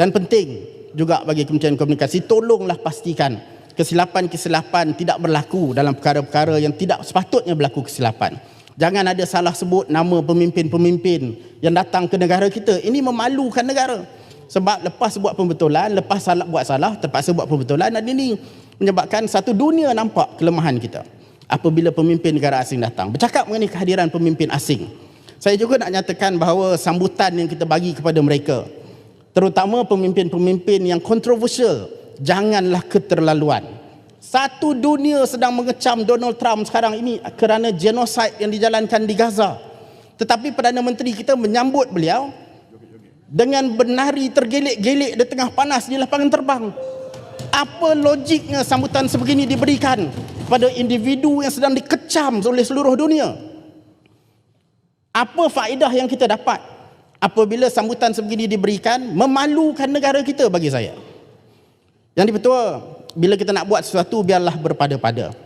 Dan penting juga bagi Kementerian Komunikasi, tolonglah pastikan kesilapan-kesilapan tidak berlaku dalam perkara-perkara yang tidak sepatutnya berlaku kesilapan. Jangan ada salah sebut nama pemimpin-pemimpin yang datang ke negara kita. Ini memalukan negara. Sebab lepas buat pembetulan, lepas salah, buat salah, terpaksa buat pembetulan dan ini menyebabkan satu dunia nampak kelemahan kita. Apabila pemimpin negara asing datang. Bercakap mengenai kehadiran pemimpin asing. Saya juga nak nyatakan bahawa sambutan yang kita bagi kepada mereka, terutama pemimpin-pemimpin yang kontroversial, janganlah keterlaluan. Satu dunia sedang mengecam Donald Trump sekarang ini kerana genosid yang dijalankan di Gaza. Tetapi Perdana Menteri kita menyambut beliau dengan benari tergelik-gelik di tengah panas di lapangan terbang. Apa logiknya sambutan sebegini diberikan pada individu yang sedang dikecam oleh seluruh dunia? Apa faedah yang kita dapat apabila sambutan sebegini diberikan memalukan negara kita bagi saya? Yang dipertua, bila kita nak buat sesuatu biarlah berpada-pada.